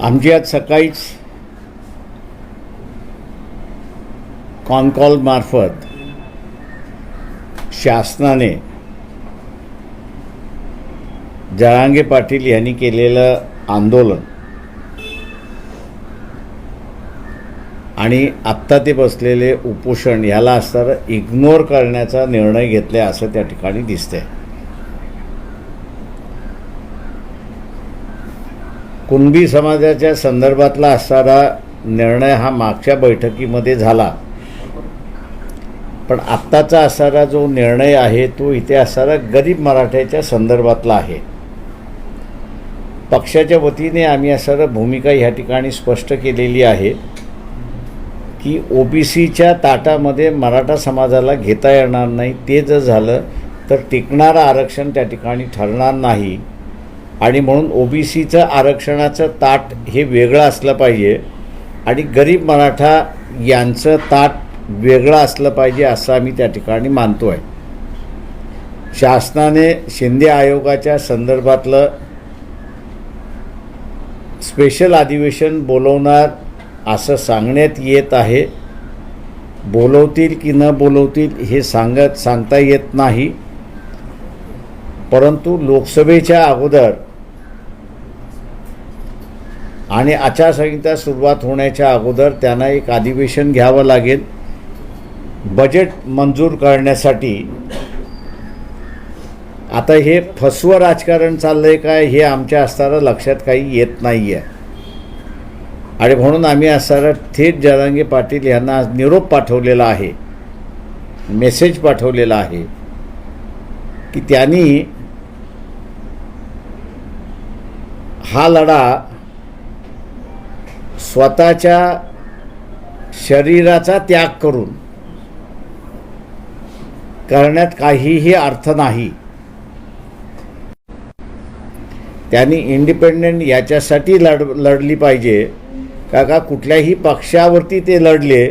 आमची आज सकाळीच कॉनकॉलमार्फत शासनाने जरांगे पाटील यांनी केलेलं आंदोलन आणि आत्ता ते बसलेले उपोषण याला असणारं इग्नोर करण्याचा निर्णय घेतला असं त्या ठिकाणी दिसतंय. कुणबी समाजाच्या संदर्भातला असणारा निर्णय हा मागच्या बैठकीमध्ये झाला. पण आत्ताचा असणारा जो निर्णय आहे तो इथे असणारा गरीब मराठ्याच्या संदर्भातला आहे. पक्षाच्या वतीने आम्ही असणारा भूमिका ह्या ठिकाणी स्पष्ट केलेली आहे की ओ बी सीच्या ताटामध्ये मराठा समाजाला घेता येणार नाही ते जर झालं तर टिकणारं आरक्षण त्या ठिकाणी ठरणार नाही. आणि म्हणून ओ बी सीचं आरक्षणाचं ताट हे वेगळं असलं पाहिजे आणि गरीब मराठा यांचं ताट वेगळं असलं पाहिजे असं आम्ही त्या ठिकाणी मानतो आहे शासनाने शिंदे आयोगाच्या संदर्भातलं स्पेशल अधिवेशन बोलवणार असं सांगण्यात येत आहे. बोलवतील की न बोलवतील हे सांगत सांगता येत नाही. परंतु लोकसभेच्या अगोदर आणि आचारसंहिता सुरुवात होण्याच्या अगोदर त्यांना एक अधिवेशन घ्यावं लागेल. बजेट मंजूर करण्यासाठी. आता हे फसवं राजकारण चाललंय काय हे आमच्या असताना लक्षात काही येत नाही आहे आणि म्हणून आम्ही असताना थेट जरांगे पाटील यांना निरोप पाठवलेला आहे. मेसेज पाठवलेला आहे. की त्यांनी हा लढा स्वतःच्या शरीराचा त्याग करून करण्यात काहीही अर्थ नाही. त्यांनी इंडिपेंडेंट याच्यासाठी लढ लढली पाहिजे. का का कुठल्याही पक्षावरती ते लढले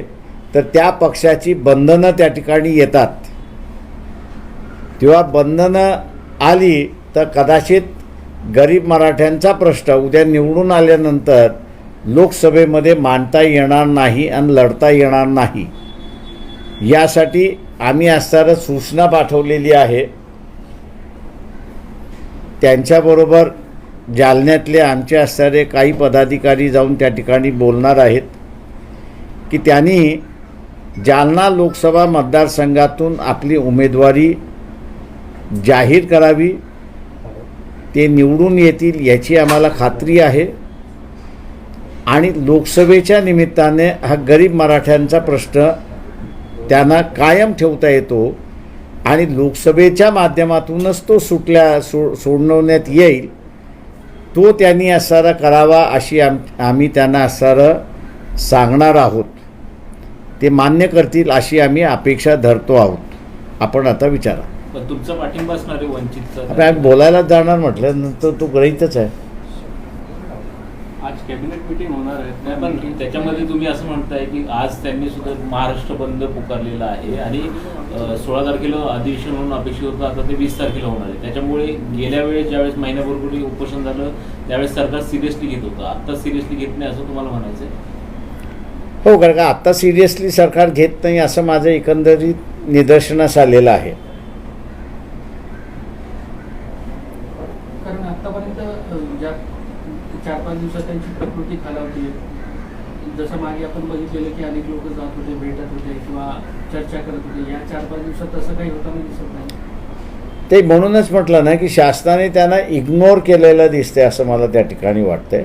तर त्या पक्षाची बंधनं त्या ठिकाणी येतात. तेव्हा बंधनं आली तर कदाचित गरीब मराठ्यांचा प्रश्न उद्या निवडून आल्यानंतर लोकसभेमध्ये मांडता येणार नाही आणि लढता येणार नाही. यासाठी आम्ही असताना सूचना पाठवलेली आहे. त्यांच्याबरोबर जालन्यातले आमचे असणारे काही पदाधिकारी जाऊन त्या ठिकाणी बोलणार आहेत. की त्यांनी जालना लोकसभा मतदारसंघातून आपली उमेदवारी जाहीर करावी. ते निवडून येतील याची आम्हाला खात्री आहे. आणि लोकसभेच्या निमित्ताने हा गरीब मराठ्यांचा प्रश्न त्यांना कायम ठेवता येतो आणि लोकसभेच्या माध्यमातूनच तो सुटल्या सो सोडवण्यात येईल तो त्यांनी असणारा करावा अशी आम आम्ही त्यांना असणारं सांगणार आहोत. ते मान्य करतील अशी आम्ही अपेक्षा धरतो आहोत. आपण आता विचारा. तुमचा पाठिंबा असणार वंचितचा बोलायला जाणार म्हटलं नंतर तो गृहीतच आहे. आज कॅबिनेट मिटिंग होणार आहे. नाही पण त्याच्यामध्ये तुम्ही असं म्हणताय की आज त्यांनी सुद्धा महाराष्ट्र बंद पुकारलेला आहे आणि सोळा तारखेला अधिवेशन म्हणून अपेक्षित होतं आता ते वीस तारखेला होणार आहे. त्याच्यामुळे गेल्या वेळेस ज्यावेळेस महिन्यापूर्वी उपोषण झालं त्यावेळेस सरकार सिरियसली घेत होतं. आता सिरियसली घेत नाही असं तुम्हाला म्हणायचं आहे? हो कारण का आत्ता सिरियसली सरकार घेत नाही असं माझं एकंदरीत निदर्शनास आलेलं आहे कारण आतापर्यंत अ, ज्या चार पाच दिवसात त्यांची प्रकृती खालावते जसं मागे आपण बघितलेलं की अनेक लोक जात होते भेटत होते किंवा चर्चा करत होते. या चार पाच दिवसात तसं काही होताना दिसत नाही. ते म्हणूनच म्हटलं ना की शासनाने त्यांना इग्नोर केलेलं दिसते असं मला त्या ठिकाणी वाटतंय.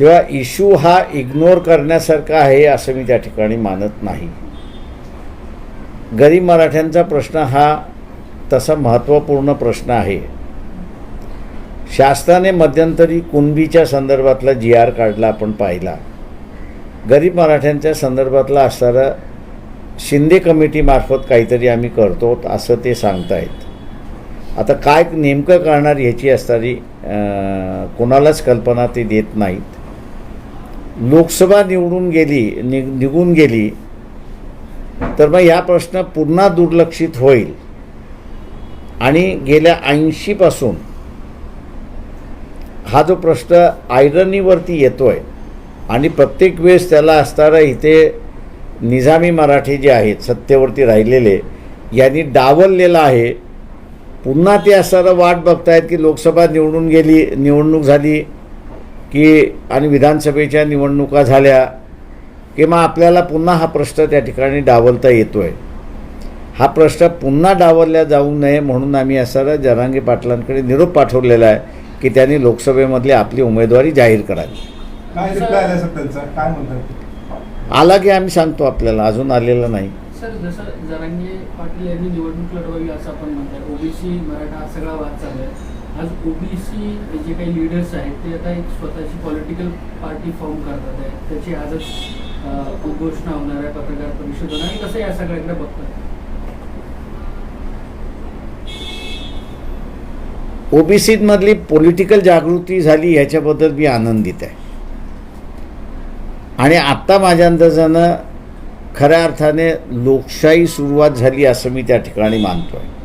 तेव्हा इशू हा इग्नोर करण्यासारखा आहे असं मी त्या ठिकाणी मानत नाही. गरीब मराठ्यांचा प्रश्न हा तसा महत्त्वपूर्ण प्रश्न आहे. शासनाने मध्यंतरी कुणबीच्या संदर्भातला जी आर काढला आपण पाहिला. गरीब मराठ्यांच्या संदर्भातला असणारा शिंदे कमिटीमार्फत काहीतरी आम्ही करतो असं ते सांगतायत. आता काय नेमकं करणार ह्याची असणारी कोणालाच कल्पना ते देत नाहीत. लोकसभा निवडून गेली नि निघून गेली तर मग ह्या प्रश्न पुन्हा दुर्लक्षित होईल. आणि गेल्या ऐंशीपासून हा जो प्रश्न आयरनीवरती येतो आहे आणि प्रत्येक वेळेस त्याला असणारा इथे निजामी मराठी जे आहेत सत्तेवरती राहिलेले यांनी डावललेला आहे. पुन्हा ते असणारं वाट बघतायत की लोकसभा निवडून गेली निवडणूक झाली की आणि विधानसभेच्या निवडणुका झाल्या की मग आपल्याला पुन्हा हा प्रश्न त्या ठिकाणी डावलता येतो आहे हा प्रश्न पुन्हा डावलला जाऊ नये म्हणून आम्ही असणारा जरांगे पाटलांकडे निरोप पाठवलेला आहे. की त्यांनी लोकसभेमधली आपली उमेदवारी जाहीर करावी. काय रिप्लाय आला सर त्यांचा? काय म्हणतात आला की आम्ही सांगतो आपल्याला अजून आलेला नाही. सर जसं जरांगे पाटील यांनी निवडणूक लढवावी असं आपण म्हणताय. ओबीसी मराठा हा सगळा वाद चालू आहे. आज ओबीसी जे काही लिडर्स आहेत ते आता एक स्वतःची पॉलिटिकल पार्टी फॉर्म करतात आहे. त्याची आजच अं, उद्घोषणा होणार आहे पत्रकार परिषद होणार आहे. कसं या सगळ्याकडे बघतात ओबीसीमधली पॉलिटिकल जागृती झाली ह्याच्याबद्दल मी आनंदित आहे. आणि आत्ता माझ्या अंदाजानं खऱ्या अर्थाने लोकशाही सुरुवात झाली असं मी त्या ठिकाणी मानतो आहे